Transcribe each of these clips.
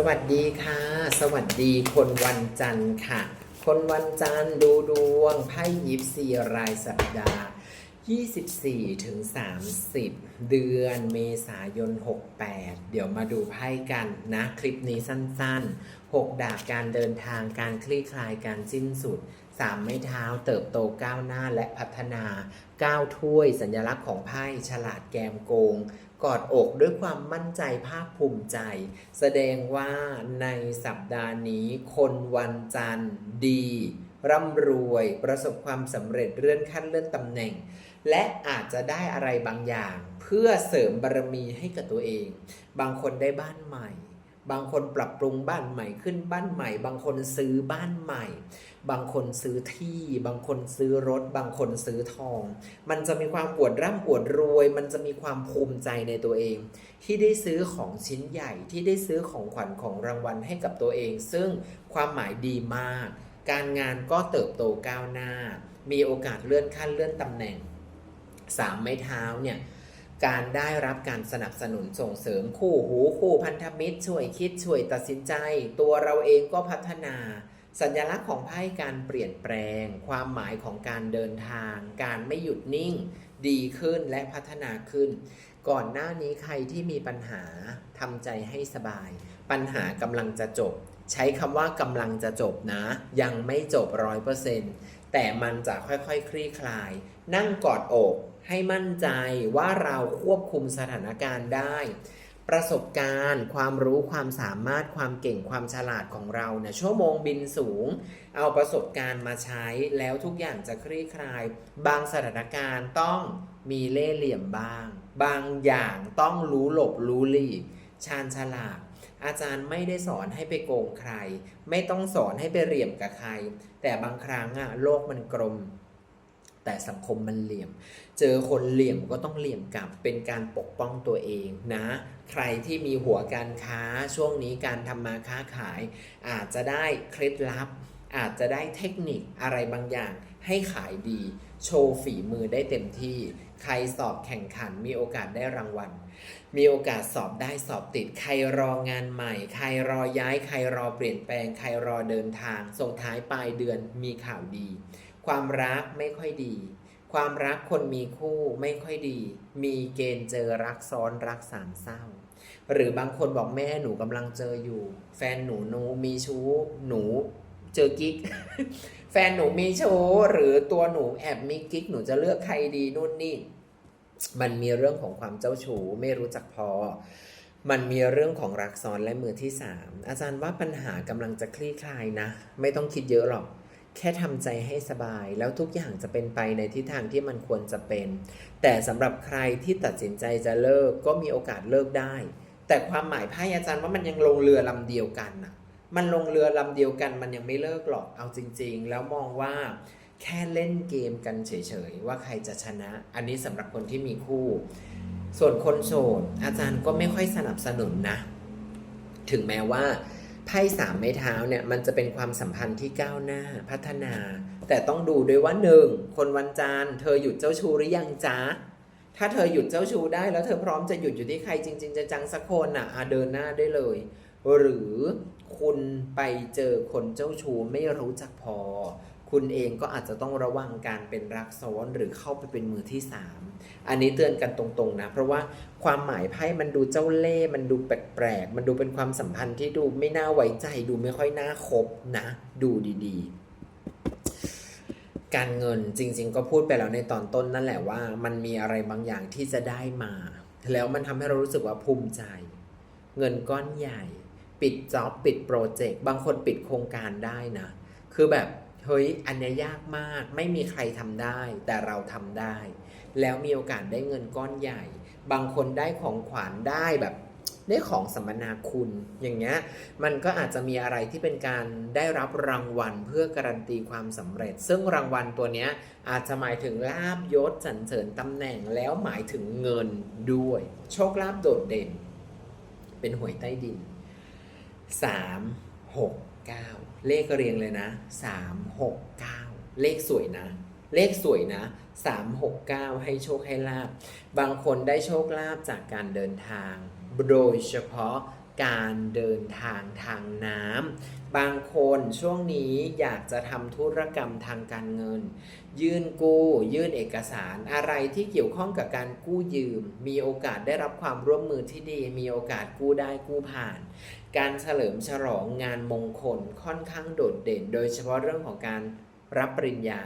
สวัสดีค่ะ สวัสดีคนวันจันทร์ค่ะ คนวันจันทร์ดูดวงไพ่ยิปซีรายสัปดาห์ 24ถึง30 เดือนเมษายน 68 เดี๋ยวมาดูไพ่กันนะ คลิปนี้สั้นๆ 6 ดาบการเดินทางการคลี่คลายการสิ้นสุด 3 ไม้เท้าเติบโตก้าวหน้าและพัฒนา 9 ถ้วยสัญลักษณ์ของไพ่ฉลาดแกมโกง กอดอกด้วยความมั่นใจภาคภูมิใจ แสดงว่าในสัปดาห์นี้คนวันจันทร์ดี ร่ำรวยประสบความสำเร็จเลื่อนขั้นเลื่อนตำแหน่ง และอาจจะได้อะไรบางอย่าง เพื่อเสริมบารมีให้กับตัวเอง บางคนได้บ้านใหม่ บางคนปรับปรุงบ้านใหม่ขึ้นบ้านใหม่ บางคนซื้อบ้านใหม่ บางคนซื้อที่ บางคนซื้อรถ บางคนซื้อทอง มันจะมีความอวดร่ำอวดรวย มันจะมีความภูมิใจในตัวเอง ที่ได้ซื้อของชิ้นใหญ่ที่ได้ซื้อของขวัญของรางวัลให้กับตัวเอง ซึ่งความหมายดีมาก การงานก็เติบโตก้าวหน้า มีโอกาสเลื่อนขั้นเลื่อนตำแหน่งสามไม้เท้าเนี่ย การได้รับการสนับสนุนส่งเสริมคู่หูคู่พันธมิตร ช่วยคิดช่วยตัดสินใจ ตัวเราเองก็พัฒนา สัญลักษณ์ของไพ่การเปลี่ยนแปลง ความหมายของการเดินทาง การไม่หยุดนิ่ง ดีขึ้นและพัฒนาขึ้น ก่อนหน้านี้ใครที่มีปัญหาทำใจให้สบาย ปัญหากำลังจะจบ ใช้คำว่ากำลังจะจบนะ ยังไม่จบร้อยเปอร์เซ็นต์แต่มันจะค่อยๆ คลี่คลาย นั่งกอดอกให้มั่นใจว่าเราควบคุมสถานการณ์ได้ ประสบการณ์ ความรู้ความสามารถความเก่งความฉลาดของเราเนี่ยชั่วโมงบินสูง เอาประสบการณ์มาใช้แล้วทุกอย่างจะคลี่คลาย บางสถานการณ์ต้องมีเล่ห์เหลี่ยมบ้าง บางอย่างต้องรู้หลบรู้หลีกชาญฉลาด อาจารย์ไม่ได้สอนให้ไปโกงใคร ไม่ต้องสอนให้ไปเหลี่ยมกับใคร แต่บางครั้งอะโลกมันกลม แต่สังคมมันเหลี่ยม เจอคนเหลี่ยมก็ต้องเหลี่ยมกลับเป็นการปกป้องตัวเองนะ ใครที่มีหัวการค้าช่วงนี้การทำมาค้าขาย อาจจะได้เคล็ดลับ อาจจะได้เทคนิคอะไรบางอย่างให้ขายดี โชว์ฝีมือได้เต็มที่ ใครสอบแข่งขันมีโอกาสได้รางวัล มีโอกาสสอบได้สอบติด ใครรองานใหม่ ใครรอย้าย ใครรอเปลี่ยนแปลง ใครรอเดินทาง ส่งท้ายปลายเดือนมีข่าวดี ความรักไม่ค่อยดี ความรักคนมีคู่ไม่ค่อยดี มีเกณฑ์เจอรักซ้อนรักสามเศร้า หรือบางคนบอกแม่หนูกำลังเจออยู่ แฟนหนูหนูมีชู้หนูเจอกิ๊กแฟนหนูมีชู้หรือตัวหนูแอบมีกิ๊กหนูจะเลือกใครดีนู่นนี่ มันมีเรื่องของความเจ้าชู้ไม่รู้จักพอ มันมีเรื่องของรักซ้อนและมือที่สามอาจารย์ว่าปัญหากำลังจะคลี่คลายนะ ไม่ต้องคิดเยอะหรอก แค่ทำใจให้สบาย แล้วทุกอย่างจะเป็นไปในทิศทางที่มันควรจะเป็น แต่สำหรับใครที่ตัดสินใจจะเลิกก็มีโอกาสเลิกได้ แต่ความหมายไพ่อาจารย์ว่ามันยังลงเรือลำเดียวกันน่ะมันลงเรือลำเดียวกันมันยังไม่เลิกหรอกเอาจริง ๆ แล้วมองว่า แค่เล่นเกมกันเฉยๆ ว่าใครจะชนะ อันนี้สำหรับคนที่มีคู่ ส่วนคนโสดอาจารย์ก็ไม่ค่อยสนับสนุนนะ ถึงแม้ว่าไพ่สามไม้เท้าเนี่ยมันจะเป็นความสัมพันธ์ที่ก้าวหน้าพัฒนา แต่ต้องดูด้วยว่าหนึ่งคนวันจันทร์เธอหยุดเจ้าชู้หรือยังจ๊ะถ้าเธอหยุดเจ้าชู้ได้แล้วเธอพร้อมจะหยุดอยู่ที่ใครจริง ๆ จะจังสักคนอะอะเดินหน้าได้เลย หรือคุณไปเจอคนเจ้าชู้ไม่รู้จักพอ คุณเองก็อาจจะต้องระวังการเป็นรักซ้อนหรือเข้าไปเป็นมือที่สามอันนี้เตือนกันตรงๆนะ เพราะว่าความหมายไพ่มันดูเจ้าเล่ห์มันดูแปลกๆ มันดูเป็นความสัมพันธ์ที่ดูไม่น่าไว้ใจ ดูไม่ค่อยน่าคบนะ ดูดีๆ การเงินจริง ๆ ก็พูดไปแล้วในตอนต้นนั่นแหละว่า มันมีอะไรบางอย่างที่จะได้มา แล้วมันทำให้เรารู้สึกว่าภูมิใจ เงินก้อนใหญ่ ปิดจ็อบปิดโปรเจกต์บางคนปิดโครงการได้นะ คือแบบ เฮ้ยอันเนี้ยยากมากไม่มีใครทำได้ แต่เราทำได้ แล้วมีโอกาสได้เงินก้อนใหญ่ บางคนได้ของขวัญได้แบบได้ของสัมมนาคุณอย่างเงี้ยมันก็อาจจะมีอะไรที่เป็นการได้รับรางวัลเพื่อการันตีความสำเร็จ ซึ่งรางวัลตัวเนี้ยอาจจะหมายถึงลาบยศสรรเสริญตำแหน่งแล้วหมายถึงเงินด้วย โชคลาภโดดเด่น เป็นหวยใต้ดินสามหกเก้าเลขเรียงเลยนะสามหกเก้าเลขสวยนะ เลขสวยนะสามหกเก้าให้โชคให้ลาบ บางคนได้โชคลาภจากการเดินทาง โดยเฉพาะ การเดินทางทางน้ำบางคนช่วงนี้อยากจะทำธุรกรรมทางการเงิน ยื่นกู้ ยื่นเอกสารอะไรที่เกี่ยวข้องกับการกู้ยืม มีโอกาสได้รับความร่วมมือที่ดี มีโอกาสกู้ได้กู้ผ่าน การเฉลิมฉลองงานมงคลค่อนข้างโดดเด่น โดยเฉพาะเรื่องของการรับปริญญา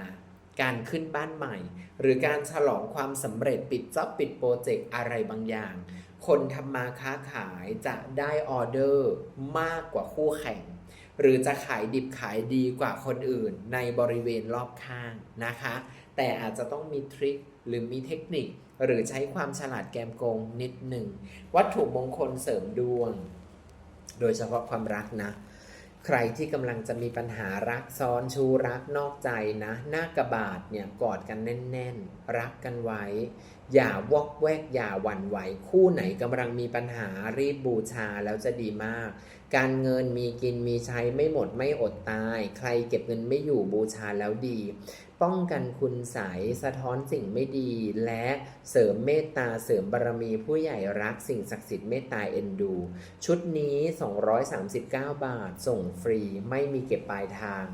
การขึ้นบ้านใหม่ หรือการฉลองความสำเร็จปิดจ็อบปิดโปรเจกต์อะไรบางอย่าง คนทำมาค้าขายจะได้ออเดอร์มากกว่าคู่แข่ง หรือจะขายดิบขายดีกว่าคนอื่นในบริเวณรอบข้างนะคะ แต่อาจจะต้องมีทริคหรือมีเทคนิค หรือใช้ความฉลาดแกมโกงนิดหนึ่ง วัตถุมงคลเสริมดวง โดยเฉพาะความรักนะ ใครที่กำลังจะมีปัญหารักซ้อนชูรักนอกใจนะหน้ากระบาดเนี่ยกอดกันแน่น ๆ รักกันไว้ อย่าวอกแวกอย่าหวั่นไหว คู่ไหนกำลังมีปัญหารีบบูชาแล้วจะดีมาก การเงินมีกินมีใช้ไม่หมดไม่อดตาย ใครเก็บเงินไม่อยู่บูชาแล้วดี ป้องกันคุณใสยสะท้อนสิ่งไม่ดี และเสริมเมตตาเสริมบารมีผู้ใหญ่รักสิ่งศักดิ์สิทธิ์เมตตาเอ็นดู ชุดนี้ 239 บาท ส่งฟรีไม่มีเก็บปลายทาง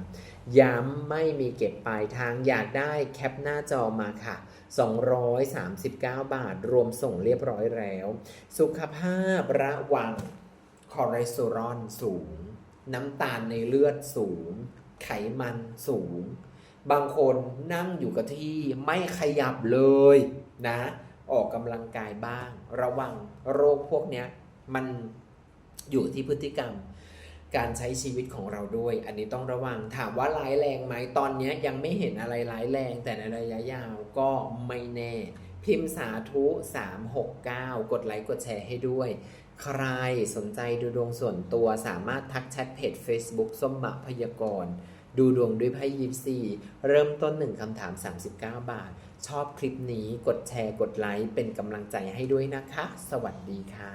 ย้ำไม่มีเก็บปลายทางอยากได้แคปหน้าจอมาค่ะ 239 บาท รวมส่งเรียบร้อยแล้ว สุขภาพระวัง คอเลสเตอรอลสูง น้ำตาลในเลือดสูง ไขมันสูง บางคนนั่งอยู่กับที่ไม่ขยับเลยนะ ออกกำลังกายบ้าง ระวังโรคพวกนี้มันอยู่ที่พฤติกรรม การใช้ชีวิตของเราด้วย อันนี้ต้องระวังถามว่าร้ายแรงไหมตอนนี้ยยังไม่เห็นอะไรร้ายแรง แต่ในระยะยาวก็ไม่แน่ พิมพ์สาธุ 369 กดไลค์กดแชร์ให้ด้วย ใครสนใจดูดวงส่วนตัวสามารถทักแชทเพจ Facebook ส้มหมะพยากรณ์ดูดวงด้วยไพ่ยิปซีเริ่มต้นหนึ่งคำถาม 39 บาท ชอบคลิปนี้กดแชร์กดไลค์เป็นกำลังใจให้ด้วยนะคะ สวัสดีค่ะ